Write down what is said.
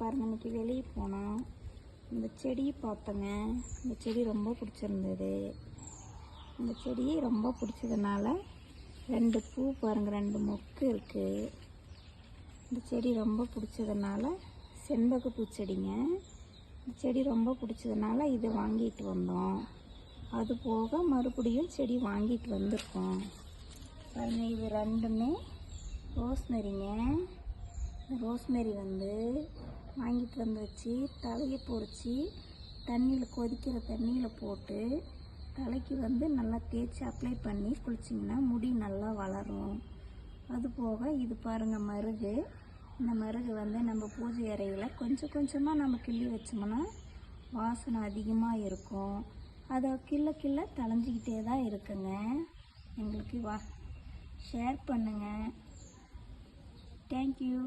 பாருங்க பாருங்கள் இன்னைக்கு வெளியே போனோம். இந்த செடியை பார்த்தோங்க. இந்த செடி ரொம்ப பிடிச்சிருந்தது. இந்த செடியை ரொம்ப பிடிச்சதுனால ரெண்டு பூ பாருங்கள் ரெண்டு மொக்கு இருக்குது இந்த செடி ரொம்ப பிடிச்சதுனால செண்பக பூச்செடிங்க இந்த செடி ரொம்ப பிடிச்சதுனால இது வாங்கிட்டு வந்தோம். அது போக மறுபடியும் செடி வாங்கிட்டு வந்திருக்கோம். பாருங்க இது ரெண்டுமே ரோஸ்மெரிங்க. ரோஸ்மெரி வந்து வாங்கிட்டு வந்து வச்சு தலையை பொறிச்சு தண்ணியில் கொதிக்கிற தண்ணியில் போட்டு தலைக்கு வந்து நல்லா தேய்ச்சி அப்ளை பண்ணி குளிச்சிங்கன்னா முடி நல்லா வளரும். அது போக இது பாருங்கள் மருகு. இந்த மருகு வந்து நம்ம பூஜை அறையில் கொஞ்சம் கொஞ்சமாக நம்ம கிள்ளி வச்சோம்னா வாசனை அதிகமாக இருக்கும். அதை கிள்ள கிள்ள தளைஞ்சிக்கிட்டே தான் இருக்குங்க. எங்களுக்கு வா ஷேர் பண்ணுங்கள் தேங்க்யூ